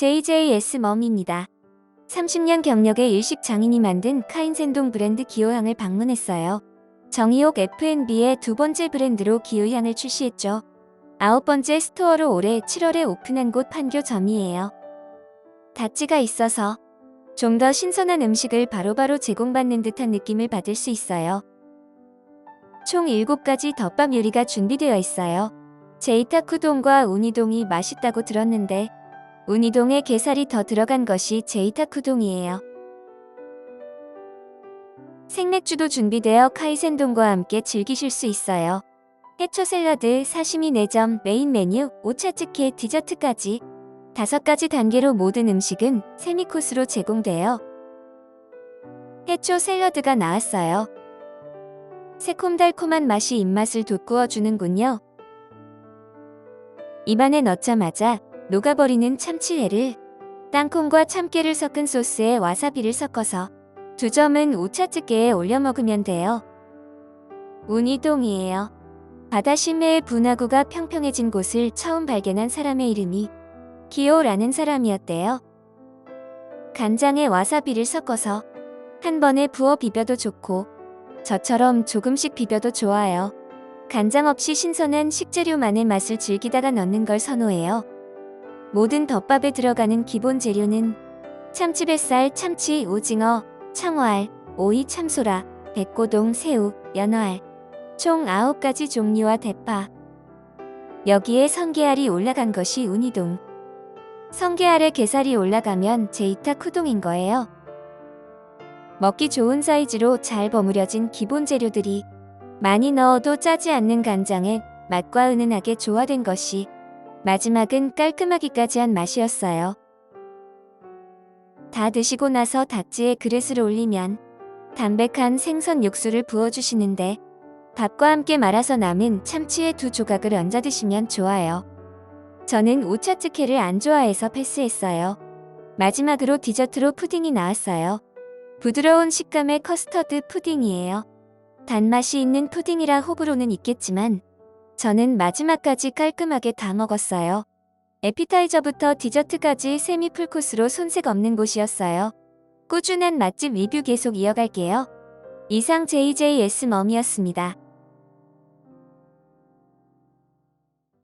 JJS 멈입니다. 30년 경력의 일식 장인이 만든 카인센동 브랜드 기호향을 방문했어요. 정의옥 F&B의 두 번째 브랜드로 기호향을 출시했죠. 아홉 번째 스토어로 올해 7월에 오픈한 곳 판교점이에요. 다찌가 있어서 좀 더 신선한 음식을 바로바로 제공받는 듯한 느낌을 받을 수 있어요. 총 7가지 덮밥 요리가 준비되어 있어요. 제이타쿠동과 우니동이 맛있다고 들었는데 우니동에 게살이 더 들어간 것이 제이타쿠동이에요. 생맥주도 준비되어 카이센동과 함께 즐기실 수 있어요. 해초 샐러드, 사시미 4점, 메인 메뉴, 오차즈케, 디저트까지 다섯 가지 단계로 모든 음식은 세미코스로 제공돼요. 해초 샐러드가 나왔어요. 새콤달콤한 맛이 입맛을 돋구어 주는군요. 입안에 넣자마자 녹아버리는 참치회를 땅콩과 참깨를 섞은 소스에 와사비를 섞어서 두 점은 오차즈케에 올려 먹으면 돼요. 우니동이에요. 바다 심해의 분화구가 평평해진 곳을 처음 발견한 사람의 이름이 기호라는 사람이었대요. 간장에 와사비를 섞어서 한 번에 부어 비벼도 좋고 저처럼 조금씩 비벼도 좋아요. 간장 없이 신선한 식재료만의 맛을 즐기다가 넣는 걸 선호해요. 모든 덮밥에 들어가는 기본 재료는 참치 뱃살, 참치, 오징어, 청어알, 오이, 참소라, 백고동, 새우, 연어알 총 9가지 종류와 대파 여기에 성게알이 올라간 것이 우니동 성게알에 게살이 올라가면 제이타 쿠동인 거예요. 먹기 좋은 사이즈로 잘 버무려진 기본 재료들이 많이 넣어도 짜지 않는 간장에 맛과 은은하게 조화된 것이 마지막은 깔끔하기까지 한 맛이었어요. 다 드시고 나서 다찌에 그릇을 올리면 담백한 생선 육수를 부어주시는데 밥과 함께 말아서 남은 참치의 두 조각을 얹어 드시면 좋아요. 저는 오차츠케를 안 좋아해서 패스했어요. 마지막으로 디저트로 푸딩이 나왔어요. 부드러운 식감의 커스터드 푸딩이에요. 단맛이 있는 푸딩이라 호불호는 있겠지만 저는 마지막까지 깔끔하게 다 먹었어요. 에피타이저부터 디저트까지 세미 풀코스로 손색 없는 곳이었어요. 꾸준한 맛집 리뷰 계속 이어갈게요. 이상 JJS 멈이었습니다.